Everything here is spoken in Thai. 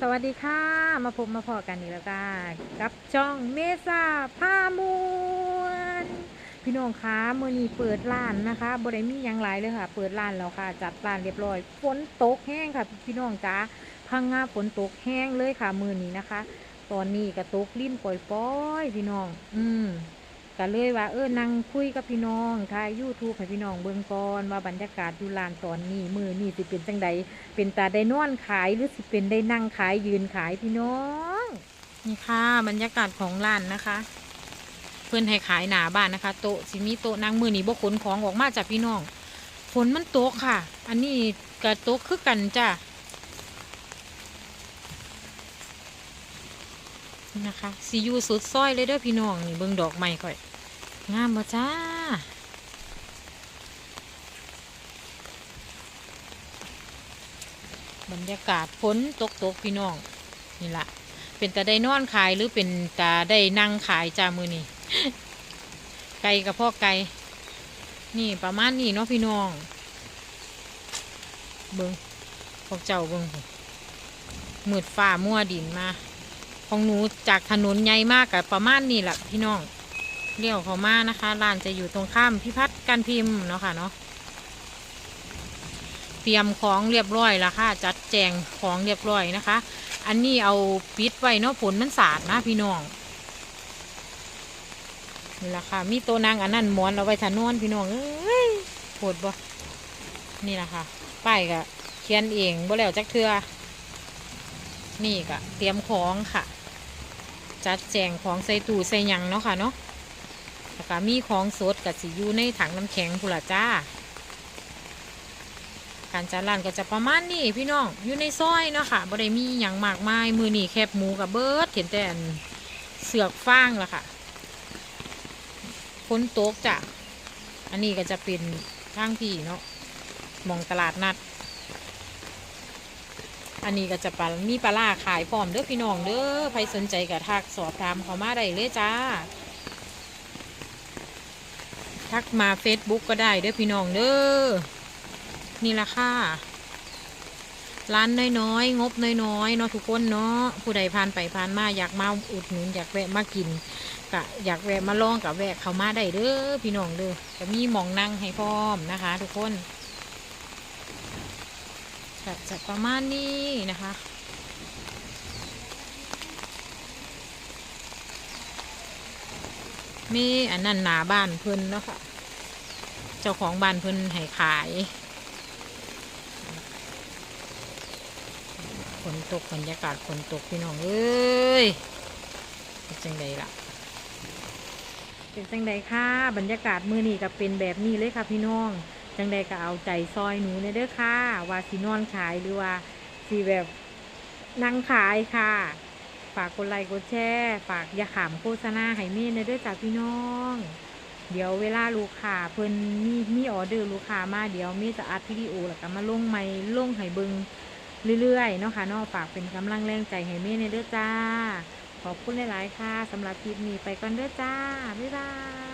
สวัสดีค่ะ มาพบมาพอกันอีกแล้วค่ะกับช่องเมษาผ้ามวนพี่น้องคะมื่อนี้เปิดร้านนะคะบริมียังหลายเลยค่ะ เปิดร้านแล้วค่ะ จัดร้านเรียบร้อยฝนตกแห้งค่ะ พี่น้องจ้าพังงาฝนตกแห้งเลยค่ะ มือนี้นะคะ ตอนนี้กระตกลิ้นปล่อยๆพี่น้อง อืม ก็เลยว่าเออนั่งคุยกับพี่น้องถ่ายยูทูบให้พี่น้องเบิ่งก่อนว่าบรรยากาศอยู่ร้านตอนนี้มือนี่สิเป็นจังใดเป็นตาได้นอนขายหรือสิเป็นได้นั่งขายยืนขายพี่น้อง นี่ค่ะบรรยากาศของร้านนะคะ เพื่อนให้ขายหนาบ้านนะคะ โต๊ะสิมีโต๊ะนั่งมือนี่บ่ขนของออกมาจากพี่น้องฝนมันตกค่ะ อันนี้กระตกคือกันจ้ะ นะคะซียูสุดซอยเลยเด้อพี่น้องนี่เบิ่งดอกไม้ก่อย งามบ่จ้า บรรยากาศฝนตกตกพี่น้อง นี่ละเป็นตาได้นอนขายหรือเป็นตาได้นั่งขายจ้ามือนี่ไก่กับพ่อไก่นี่ประมาณนี้เนาะพี่น้อง เบิงพวกเจ้าเบิงพุ่นมืดฟ้ามั่วดินมา ของหนูจากถนนใหญ่มากกับประมาณนี้แหละพี่น้องเลี้ยวเขามานะคะร้านจะอยู่ตรงข้ามพิพัฒน์การพิมพ์เนาะค่ะเนาะเตรียมของเรียบร้อยแล้วค่ะ จัดแจงของเรียบร้อยนะคะ อันนี้เอาปิดไว้เนาะฝนมันสาดนะพี่น้องนี่แหละค่ะ มีตัวนางอันนั้นหมอนเอาไว้ทานนพี่น้องเอ้ยโหดบ่นี่แหละค่ะป้ายก็เขียนเองบ่แล้วจักเทือนี่ก็เตรียมของค่ะ จัดแจงของใส่ตู้ใส่ยังเนาะค่ะเนาะแล้วก็มีของสดกับสิอยู่ในถังน้ำแข็งพุนละจ้า การจัดร้านก็จะประมาณนี้พี่น้องอยู่ในซอยเนาะค่ะบ่ได้มีอย่างมากมายมือนี่แคบหมูกับเบิร์ดเห็นแต่อันเสือกฟางละค่ะฝนตกจ้ะอันนี้ก็จะเป็นทางที่เนาะมองตลาดนัด อันนี้ก็จะปลามีปลาล่าขายพร้อมเด้อพี่น้องเด้อใครสนใจก็ทักสอบถามเขามาได้เลยจ้า ทักมาเฟซบุ๊กก็ได้เด้อพี่น้องเด้อ นี่ละค่ะ ร้านน้อยๆ งบน้อยๆ เนาะทุกคนเนาะ ผู้ใดผ่านไปผ่านมาอยากมาอุดหนุนอยากแวะมากินกะอยากแวะมาลองกับแวะเขามาได้เด้อพี่น้องเด้อจะมีหมองนั่งให้พร้อมนะคะ ทุกคน ก็จะประมาณนี้นะคะมีอันนั้นหนาบ้านเพิ่นเนาะค่ะ เจ้าของบ้านเพิ่นให้ขายฝนตกบรรยากาศฝนตกพี่น้องเอ้ยเป็นจังใดล่ะ เป็นจังใดค่ะบรรยากาศมือนี่ก็เป็นแบบนี้เลยค่ะพี่น้อง จังใดก็เอาใจซอยหนูในเด้อค่ะ ว่าสีนอนขายหรือว่าสีแบบนั่งขายค่ะ ฝากกดไลค์กดแชร์ฝากอย่าขามโฆษณาให้เม่ในเด้อจ้าพี่น้อง เดี๋ยวเวลาลูกค้าเพิ่นมีมีออเดอร์ลูกค้ามาเดี๋ยวเม่จะอัดวิดีโอแล้วก็มาลงใหม่ลงให้เบิงเรื่อยๆเนาะค่ะเนาะฝากเป็นกำลังแรงใจให้เม่ในเด้อจ้าขอบคุณหลาย ๆ ค่ะสำหรับคลิปนี้ไปก่อนเด้อจ้า บ๊ายบาย